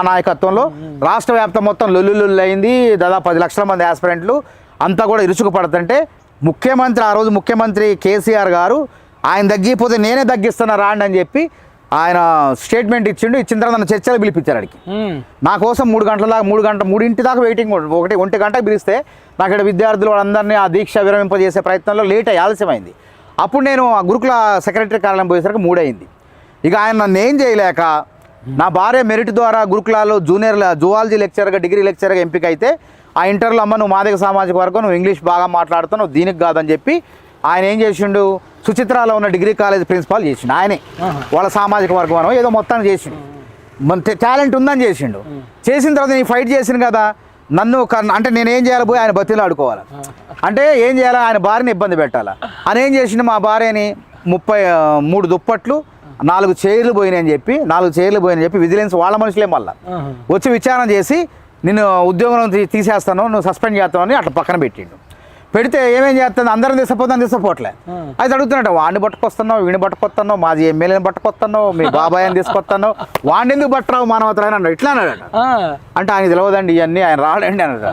ఆ నాయకత్వంలో రాష్ట్ర వ్యాప్తం మొత్తం లొల్లుల్లు అయింది దాదాపు పది లక్షల మంది ఆస్పిరెంట్లు అంతా కూడా ఇరుచుకు పడుతుంటే ముఖ్యమంత్రి ఆ రోజు ముఖ్యమంత్రి కేసీఆర్ గారు ఆయన తగ్గిపోతే నేనే తగ్గిస్తున్నా రాండి అని చెప్పి ఆయన స్టేట్మెంట్ ఇచ్చిండు. ఇచ్చిన తర్వాత నన్ను చర్చలు పిలిపించారు అడిగి. నా కోసం మూడు గంటల దాకా మూడు గంట మూడింటి దాకా వెయిటింగ్. ఒకటి ఒంటి గంటకు పిలిస్తే నాకు ఇక్కడ విద్యార్థులు వాళ్ళందరినీ ఆ దీక్ష విరమింపజేసే ప్రయత్నంలో లేట్ అయ్యి ఆలస్యమైంది. అప్పుడు నేను ఆ గురుకుల సెక్రటరీ కార్యాలయం పోయేసరికి మూడయింది. ఇక ఆయన నన్ను ఏం చేయలేక నా భార్య మెరిట్ ద్వారా గురుకులాల్లో జూనియర్ జువాలజీ లెక్చర్గా డిగ్రీ లెక్చర్గా ఎంపిక అయితే ఆ ఇంటర్లో అమ్మ నువ్వు మాదిగ సామాజిక వర్గం నువ్వు ఇంగ్లీష్ బాగా మాట్లాడుతున్నావు దీనికి కాదని చెప్పి ఆయన ఏం చేసిండు? సుచిత్రాలో ఉన్న డిగ్రీ కాలేజ్ ప్రిన్సిపాల్ చేసిండు ఆయనే. వాళ్ళ సామాజిక వర్గం అనో ఏదో మొత్తాన్ని చేసిండు. మన టాలెంట్ ఉందని చేసిండు. చేసిన తర్వాత నేను ఫైట్ చేసిన కదా నన్ను అంటే నేను ఏం చేయాలి? పోయి ఆయన బతిలో ఆడుకోవాలి. అంటే ఏం చేయాలి? ఆయన భార్యని ఇబ్బంది పెట్టాలి. ఆయన ఏం చేసిండు? మా భార్యని ముప్పై మూడు దుప్పట్లు నాలుగు చైర్లు పోయినాయి అని చెప్పి నాలుగు చైర్లు పోయినాయి చెప్పి విజిలెన్స్ వాళ్ళ మనుషులే మళ్ళా. వచ్చి విచారణ చేసి నిన్ను ఉద్యోగం తీసేస్తాను నువ్వు సస్పెండ్ చేస్తామని అట్లా పక్కన పెట్టిండు. పెడితే ఏమేం చేస్తుంది? అందరం తీసుకుపోతాను తీసుకుపోవట్లే. అయితే అడుగుతున్నాడు వాడిని పట్టుకొస్తున్నావు వీడిని పట్టుకొస్తున్నావు మాజీ ఎమ్మెల్యేని పట్టుకొస్తున్నావు మీ బాబాయ్ అని తీసుకొస్తున్నావు వాడిని ఎందుకు పట్టరావు మానవతరాయన అన్నాడు. ఇట్లా అన్నాడు. అంటే ఆయన తెలియదండి ఇవన్నీ ఆయన రాడండి అన్నాడు.